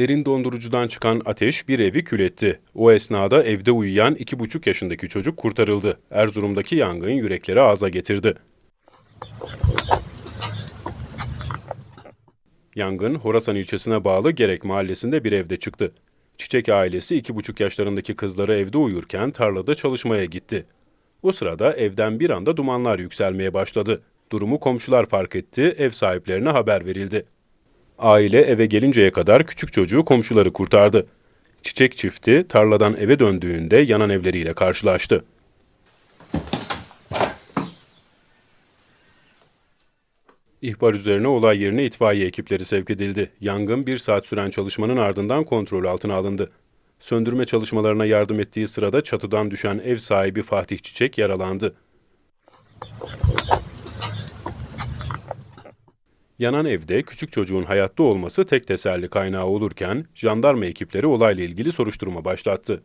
Derin dondurucudan çıkan ateş bir evi kül etti. O esnada evde uyuyan 2,5 yaşındaki çocuk kurtarıldı. Erzurum'daki yangın yürekleri ağza getirdi. Yangın Horasan ilçesine bağlı Gerek mahallesinde bir evde çıktı. Çiçek ailesi 2,5 yaşlarındaki kızları evde uyurken tarlada çalışmaya gitti. O sırada evden bir anda dumanlar yükselmeye başladı. Durumu komşular fark etti, ev sahiplerine haber verildi. Aile eve gelinceye kadar küçük çocuğu komşuları kurtardı. Çiçek çifti tarladan eve döndüğünde yanan evleriyle karşılaştı. İhbar üzerine olay yerine itfaiye ekipleri sevk edildi. Yangın bir saat süren çalışmanın ardından kontrol altına alındı. Söndürme çalışmalarına yardım ettiği sırada çatıdan düşen ev sahibi Fatih Çiçek yaralandı. Yanan evde küçük çocuğun hayatta olması tek teselli kaynağı olurken jandarma ekipleri olayla ilgili soruşturma başlattı.